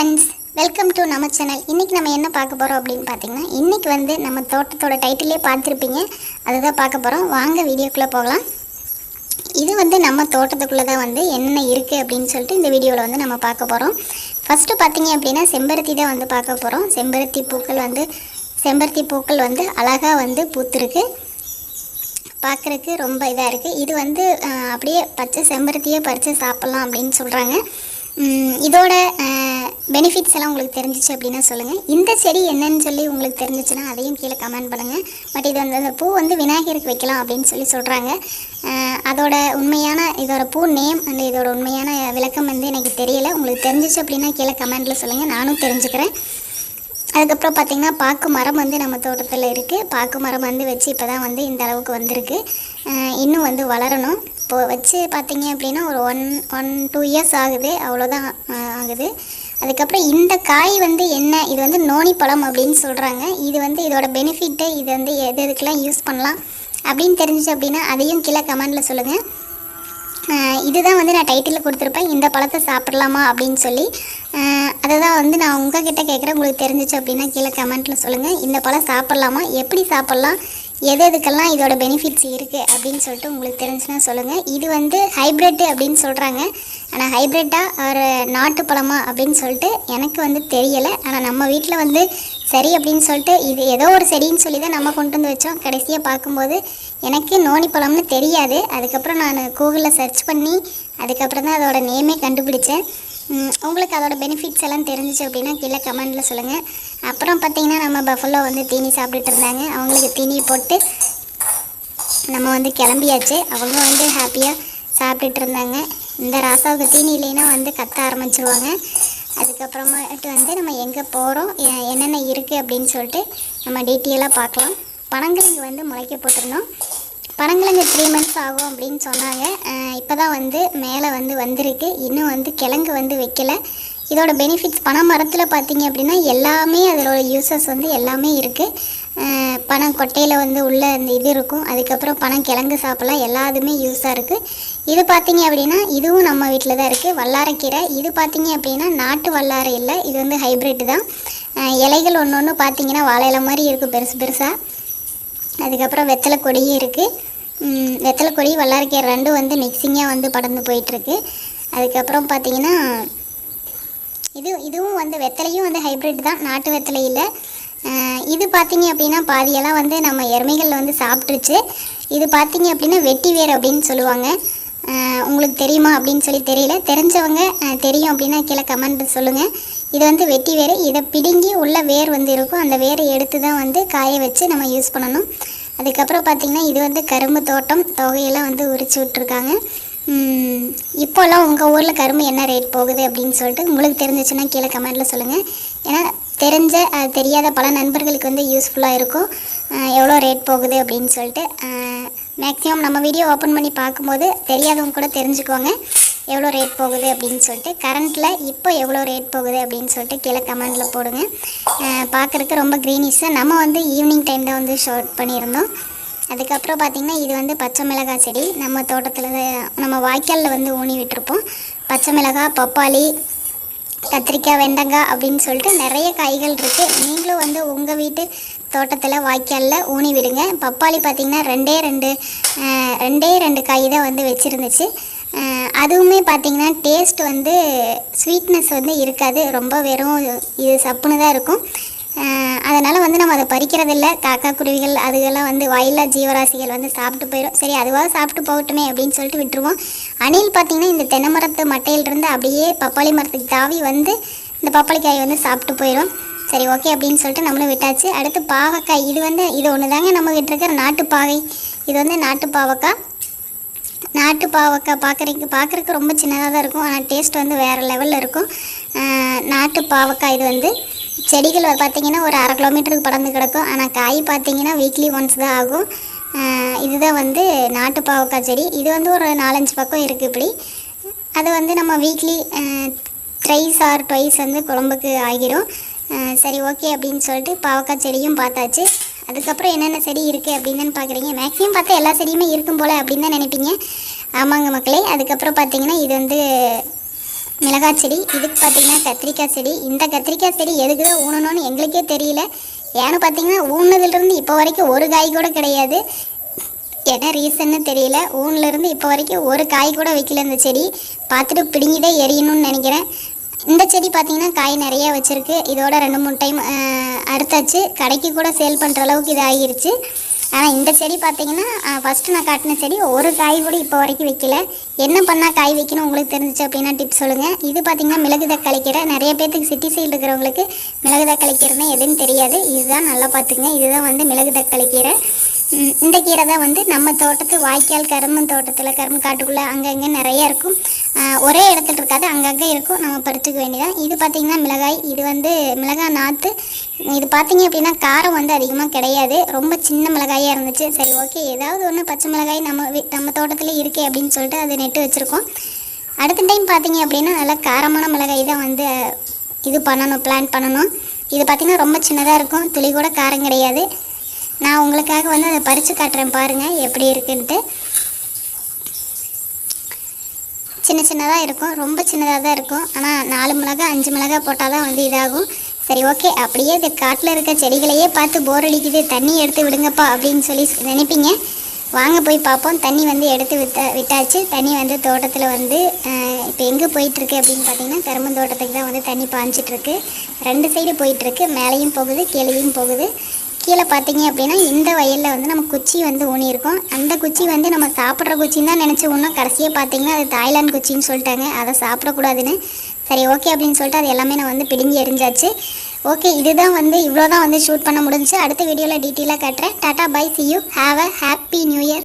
Friends welcome to நம்ம channel இன்றைக்கி நம்ம என்ன பார்க்க போகிறோம் அப்படின்னு பார்த்தீங்கன்னா இன்றைக்கி வந்து நம்ம தோட்டத்தோட டைட்டிலே பார்த்துருப்பீங்க. அதுதான் பார்க்க போகிறோம் வாங்க வீடியோக்குள்ளே போகலாம். இது வந்து நம்ம தோட்டத்துக்குள்ளே தான் வந்து என்னென்ன இருக்குது அப்படின்னு சொல்லிட்டு இந்த வீடியோவில் வந்து நம்ம பார்க்க போகிறோம் ஃபஸ்ட்டு பார்த்தீங்க அப்படின்னா செம்பருத்தி தான் வந்து பார்க்க போகிறோம் செம்பருத்தி பூக்கள் வந்து செம்பருத்தி பூக்கள் வந்து அழகாக வந்து பூத்துருக்கு. பார்க்குறக்கு ரொம்ப இதாக இருக்குது இது வந்து அப்படியே பச்சை செம்பருத்தியே பறித்து சாப்பிட்லாம் அப்படின்னு சொல்கிறாங்க இதோட பெனிஃபிட்ஸ் எல்லாம் உங்களுக்கு தெரிஞ்சிச்சு அப்படின்னா சொல்லுங்கள் இந்த செடி என்னன்னு சொல்லி உங்களுக்கு தெரிஞ்சிச்சுன்னா அதையும் கீழே கமெண்ட் பண்ணுங்கள் பட் இது வந்து அந்த பூ வந்து விநாயகருக்கு வைக்கலாம் அப்படின்னு சொல்லி சொல்கிறாங்க அதோட உண்மையான இதோட பூ நேம் அண்ட் இதோட உண்மையான விளக்கம் வந்து எனக்கு தெரியல. உங்களுக்கு தெரிஞ்சிச்சு அப்படின்னா கீழே கமெண்ட்டில் சொல்லுங்கள் நானும் தெரிஞ்சுக்கிறேன். அதுக்கப்புறம் பார்த்திங்கன்னா பாக்கு மரம் வந்து நம்ம தோட்டத்தில் இருக்குது பாக்கு மரம் வந்து வச்சு இப்போ தான் வந்து இந்த அளவுக்கு வந்திருக்கு. இன்னும் வந்து வளரணும். இப்போ வச்சு பார்த்தீங்க அப்படின்னா ஒரு ஒன் ஒன் டூ இயர்ஸ் ஆகுது. அவ்வளோதான் ஆகுது. அதுக்கப்புறம் இந்த காய் வந்து என்ன? இது வந்து நோனி பழம் அப்படின்னு சொல்கிறாங்க இது வந்து இதோட பெனிஃபிட்டு இது வந்து எது எதுக்கெலாம் யூஸ் பண்ணலாம் அப்படின்னு தெரிஞ்சிச்சு அப்படின்னா அதையும் கீழே கமெண்டில் சொல்லுங்கள் இதுதான் வந்து நான் டைட்டிலில் கொடுத்துருப்பேன். இந்த பழத்தை சாப்பிட்லாமா அப்படின்னு சொல்லி. அதை தான் வந்து நான் உங்ககிட்ட கேட்குறேன். உங்களுக்கு தெரிஞ்சிச்சு அப்படின்னா கீழே கமெண்ட்டில் சொல்லுங்கள் இந்த பழம் சாப்பிட்லாமா? எப்படி சாப்பிட்லாம்? எது எதுக்கெல்லாம் இதோட பெனிஃபிட்ஸ் இருக்குது அப்படின்னு சொல்லிட்டு உங்களுக்கு தெரிஞ்சுன்னா சொல்லுங்கள் இது வந்து ஹைப்ரிட் அப்படின்னு சொல்கிறாங்க ஆனால் ஹைப்ரிட்டா ஒரு நாட்டு பழமா அப்படின்னு சொல்லிட்டு எனக்கு வந்து தெரியலை. ஆனால் நம்ம வீட்டில் வந்து சரி அப்படின்னு சொல்லிட்டு இது ஏதோ ஒரு செடின்னு சொல்லி தான் நம்ம கொண்டு வந்து வச்சோம். கடைசியாக பார்க்கும்போது எனக்கு நோனி பழம்னு தெரியாது. அதுக்கப்புறம் நான் கூகுளில் சர்ச் பண்ணி அதுக்கப்புறம் தான் அதோட நேமே கண்டுபிடிச்சேன். உங்களுக்கு அதோட பெனிஃபிட்ஸ் எல்லாம் தெரிஞ்சிச்சு அப்படின்னா கீழே கமெண்டில் சொல்லுங்கள் அப்புறம் பார்த்தீங்கன்னா நம்ம பஃபலோ வந்து தீனி சாப்பிட்டுட்டு இருந்தாங்க. அவங்களுக்கு தீனி போட்டு நம்ம வந்து கிளம்பியாச்சு. அவங்க வந்து ஹாப்பியாக சாப்பிட்டுட்டு இருந்தாங்க. இந்த ராசாவுக்கு தீனி இல்லைன்னா வந்து கத்த ஆரம்பிச்சிருவாங்க. அதுக்கப்புறமேட்டு வந்து நம்ம எங்கே போகிறோம் என்னென்ன இருக்குது அப்படின்னு சொல்லிட்டு நம்ம டீட்டெயிலாக பார்க்கலாம். பனங்கிழங்கு வந்து முளைக்க போட்டிருந்தோம். பனங்கிழங்கு த்ரீ மந்த்ஸ் ஆகும் அப்படின்னு சொன்னாங்க. இப்போ தான் வந்து மேலே வந்து வந்திருக்கு. இன்னும் வந்து கிழங்கு வந்து வைக்கல. இதோட பெனிஃபிட்ஸ் பனை மரத்தில் பார்த்தீங்க அப்படின்னா எல்லாமே அதோட யூசஸ் வந்து எல்லாமே இருக்குது பனம் கொட்டையில் வந்து உள்ள அந்த இது இருக்கும். அதுக்கப்புறம் பனம் கிழங்கு சாப்பிடலாம். எல்லாத்துமே யூஸாக இருக்குது இது பார்த்தீங்க அப்படின்னா இதுவும் நம்ம வீட்டில் தான் இருக்குது வல்லாரக்கீரை. இது பார்த்தீங்க அப்படின்னா நாட்டு வல்லாரை இல்லை. இது வந்து ஹைப்ரிட் தான். இலைகள் ஒன்று ஒன்று பார்த்தீங்கன்னா வாழை மாதிரி இருக்கும். பெருசு பெருசாக அதுக்கப்புறம் வெத்தலை கொடியும் இருக்குது வெத்தலை கொடி வல்லாரிக்காய் ரெண்டும் வந்து மிக்சிங்காக வந்து படர்ந்து போயிட்டுருக்கு. அதுக்கப்புறம் பார்த்தீங்கன்னா இது இதுவும் வந்து வெத்தலையும் வந்து ஹைப்ரிட் தான் நாட்டு வெத்தலை இல்லை. இது பார்த்திங்க அப்படின்னா பாதியெல்லாம் வந்து நம்ம எருமைகளில் வந்து சாப்பிட்ருச்சு இது பார்த்திங்க அப்படின்னா வெட்டி வேர் அப்படின்னு சொல்லுவாங்க. உங்களுக்கு தெரியுமா அப்படின்னு சொல்லி தெரியல. தெரிஞ்சவங்க தெரியும் அப்படின்னா கீழே கமெண்ட் சொல்லுங்கள் இது வந்து வெட்டி வேர். இதை பிடுங்கி உள்ள வேர் வந்து இருக்கும். அந்த வேரை எடுத்து தான் வந்து காய வச்சு நம்ம யூஸ் பண்ணணும். அதுக்கப்புறம் பார்த்திங்கன்னா இது வந்து கரும்பு தோட்டம். தொகையெல்லாம் வந்து உரிச்சு விட்ருக்காங்க இப்போல்லாம் உங்கள் ஊரில் கரும்பு என்ன ரேட் போகுது அப்படின்னு சொல்லிட்டு உங்களுக்கு தெரிஞ்சிச்சுன்னா கீழே கமெண்ட்டில் சொல்லுங்கள் ஏன்னா தெரிஞ்ச தெரியாத பல நண்பர்களுக்கு வந்து யூஸ்ஃபுல்லாக இருக்கும். எவ்வளோ ரேட் போகுது அப்படின்னு சொல்லிட்டு. மேக்ஸிமம் நம்ம வீடியோ ஓப்பன் பண்ணி பார்க்கும்போது தெரியாதவங்க கூட தெரிஞ்சுக்குவாங்க. எவ்வளோ ரேட் போகுது அப்படின்னு சொல்லிட்டு கரண்ட்டில் இப்போ எவ்வளோ ரேட் போகுது அப்படின்னு சொல்லிட்டு கீழே கமெண்டில் போடுங்க. பார்க்குறக்கு ரொம்ப க்ரீனிஷாக நம்ம வந்து ஈவினிங் டைம் தான் வந்து ஷார்ட் பண்ணியிருந்தோம். அதுக்கப்புறம் பார்த்திங்கன்னா இது வந்து பச்சை மிளகாய் செடி. நம்ம தோட்டத்தில் நம்ம வாய்க்காலில் வந்து ஊனி விட்டுருப்போம். பச்சை மிளகாய் பப்பாளி கத்திரிக்காய் வெண்டங்காய் அப்படின்னு சொல்லிட்டு நிறைய காய்கள் இருக்குது நீங்களும் வந்து உங்கள் வீட்டு தோட்டத்தில் வாய்க்காலில் ஊனி விடுங்க. பப்பாளி பார்த்திங்கன்னா ரெண்டே ரெண்டு ரெண்டே ரெண்டு காய் தான் வந்து வச்சுருந்துச்சு. அதுவுமே பார்த்திங்கன்னா டேஸ்ட் வந்து ஸ்வீட்னஸ் வந்து இருக்காது. ரொம்ப வெறும் இது சப்புன்னு தான் இருக்கும். அதனால் வந்து நம்ம அதை பறிக்கிறதில்ல. காக்கா குருவிகள் அதுகெல்லாம் வந்து வாயில்லா ஜீவராசிகள் வந்து சாப்பிட்டு போயிடும் சரி அதுவாக சாப்பிட்டு போகட்டுமே அப்படின்னு சொல்லிட்டு விட்டுருவோம். அணில் பார்த்திங்கன்னா இந்த தென்னை மரத்து மட்டையிலிருந்து அப்படியே பப்பாளி மரத்துக்கு தாவி வந்து இந்த பப்பாளிக்காய் வந்து சாப்பிட்டு போயிடும் சரி ஓகே அப்படின்னு சொல்லிட்டு நம்மளும் விட்டாச்சு. அடுத்து பாவக்காய். இது வந்து இது ஒன்று தாங்க நம்ம கிட்ட இருக்கிற நாட்டு பாவை இது வந்து நாட்டு பாவக்காய் நாட்டு பாவக்காய் பார்க்குறதுக்கு பார்க்குறக்கு ரொம்ப சின்னதாக தான் இருக்கும். ஆனால் டேஸ்ட் வந்து வேறு லெவலில் இருக்கும். நாட்டு பாவக்காய் இது வந்து செடிகள் பார்த்தீங்கன்னா ஒரு அரை கிலோமீட்டருக்கு படர்ந்து கிடக்கும். ஆனால் காய் பார்த்தீங்கன்னா வீக்லி ஒன்ஸ் தான் ஆகும். இதுதான் வந்து நாட்டு பாவக்காய் செடி. இது வந்து ஒரு நாலஞ்சு பக்கம் இருக்குது இப்படி. அது வந்து நம்ம வீக்லி ட்ரைஸ் ஆர் ட்வைஸ் வந்து குழம்புக்கு ஆகிரும். சரி ஓகே அப்படின்னு சொல்லிட்டு பாவக்காய் செடியும் பார்த்தாச்சு. அதுக்கப்புறம் என்னென்ன செடி இருக்குது அப்படின்னு பார்க்குறீங்க மேக்ஸிமம் பார்த்தா எல்லா செடியுமே இருக்கும் போல் அப்படின்னு தான் நினைப்பீங்க. ஆமாங்க மக்களே அதுக்கப்புறம் பார்த்தீங்கன்னா இது வந்து மிளகாய் செடி இதுக்கு பார்த்தீங்கன்னா கத்திரிக்காய் செடி. இந்த கத்திரிக்காய் செடி எதுக்கு தான் ஊனணும்னு எங்களுக்கே தெரியல. ஏன்னு பார்த்தீங்கன்னா ஊனதுலேருந்து இப்போ வரைக்கும் ஒரு காய் கூட கிடையாது. என்ன ரீசன்னு தெரியல. ஊன்லேருந்து இப்போ வரைக்கும் ஒரு காய் கூட வைக்கல இந்த செடி. பார்த்துட்டு பிடுங்கிதான் எரியணும்னு நினைக்கிறேன். இந்த செடி பார்த்திங்கன்னா காய் நிறைய வச்சுருக்கு. இதோட ரெண்டு மூணு டைம் அறுத்தாச்சு. கடைக்கு கூட சேல் பண்ணுற அளவுக்கு இது ஆகிருச்சு ஆனால் இந்த செடி பார்த்தீங்கன்னா ஃபஸ்ட்டு நான் காட்டின செடி ஒரு காய் கூட இப்போ வரைக்கும் வைக்கல. என்ன பண்ணால் காய் வைக்கணும் உங்களுக்கு தெரிஞ்சிச்சு அப்படின்னா டிப்ஸ் சொல்லுங்கள் இது பார்த்தீங்கன்னா மிளகு தக்காளி கீரை. நிறைய பேர்த்துக்கு சிட்டி சைடு இருக்கிறவங்களுக்கு மிளகு தக்காளி கீரைனா எதுன்னு தெரியாது. இதுதான் நல்லா பார்த்துக்குங்க இதுதான் வந்து மிளகு தக்காளி கீரை. இந்த கீரை தான் வந்து நம்ம தோட்டத்து வாய்க்கால் கரும்பு தோட்டத்தில் கரும்பு காட்டுக்குள்ளே அங்கங்கே நிறைய இருக்கும். ஒரே இடத்துல இருக்காது அங்கங்கே இருக்கும். நம்ம பறிச்சுக்க வேண்டியதான் இது பார்த்திங்கன்னா மிளகாய் இது வந்து மிளகாய் நாற்று இது பார்த்திங்க அப்படின்னா காரம் வந்து அதிகமாக கிடையாது. ரொம்ப சின்ன மிளகாயாக இருந்துச்சு. சரி ஓகே. ஏதாவது ஒன்று பச்சை மிளகாய் நம்ம நம்ம தோட்டத்தில் இருக்கே அப்படின்னு சொல்லிட்டு அதை நெட்டு வச்சுருக்கோம். அடுத்த டைம் பார்த்திங்க அப்படின்னா நல்லா காரமான மிளகாய் தான் வந்து இது பண்ணணும் பிளான் பண்ணணும். இது பார்த்திங்கன்னா ரொம்ப சின்னதாக இருக்கும். துளி கூட காரம் கிடையாது. நான் உங்களுக்காக வந்து அதை பறித்து காட்டுறேன் பாருங்கள் எப்படி இருக்குன்ட்டு. சின்ன சின்னதாக இருக்கும் ரொம்ப சின்னதாக தான் இருக்கும். ஆனால் நாலு மிளகா அஞ்சு மிளகா போட்டால் தான் வந்து இதாகும். சரி ஓகே. அப்படியே இது காட்டில் இருக்க செடிகளையே பார்த்து போர் அடிக்குது. தண்ணி எடுத்து விடுங்கப்பா அப்படின்னு சொல்லி நினைப்பீங்க. வாங்க போய் பார்ப்போம். தண்ணி வந்து எடுத்து விட்ட விட்டாச்சு. தண்ணி வந்து தோட்டத்தில் வந்து இப்போ எங்கே போயிட்டுருக்கு அப்படின்னு பார்த்தீங்கன்னா கரும்பு தோட்டத்துக்கு தான் வந்து தண்ணி பாய்ஞ்சிட்ருக்கு ரெண்டு சைடு போயிட்டுருக்கு. மேலேயும் போகுது கீழேயும் போகுது. கீழே பார்த்தீங்க அப்படின்னா இந்த வயலில் வந்து நம்ம குச்சி வந்து ஊனியிருக்கோம். அந்த குச்சி வந்து நம்ம சாப்பிட்ற குச்சின்னு தான் நினச்சி ஊனோம். கடைசியாக பார்த்தீங்கன்னா அது தாய்லாந்து குச்சின்னு சொல்லிட்டாங்க. அதை சாப்பிடக்கூடாதுன்னு. சரி ஓகே அப்படின்னு சொல்லிட்டு அது எல்லாமே நான் வந்து பிடுங்கி எரிஞ்சாச்சு ஓகே இதுதான் வந்து இவ்வளோ தான் வந்து ஷூட் பண்ண முடிஞ்சுச்சு. அடுத்த வீடியோவில் டீட்டெயிலாக கட்டுறேன். Tata bye see you have a happy new year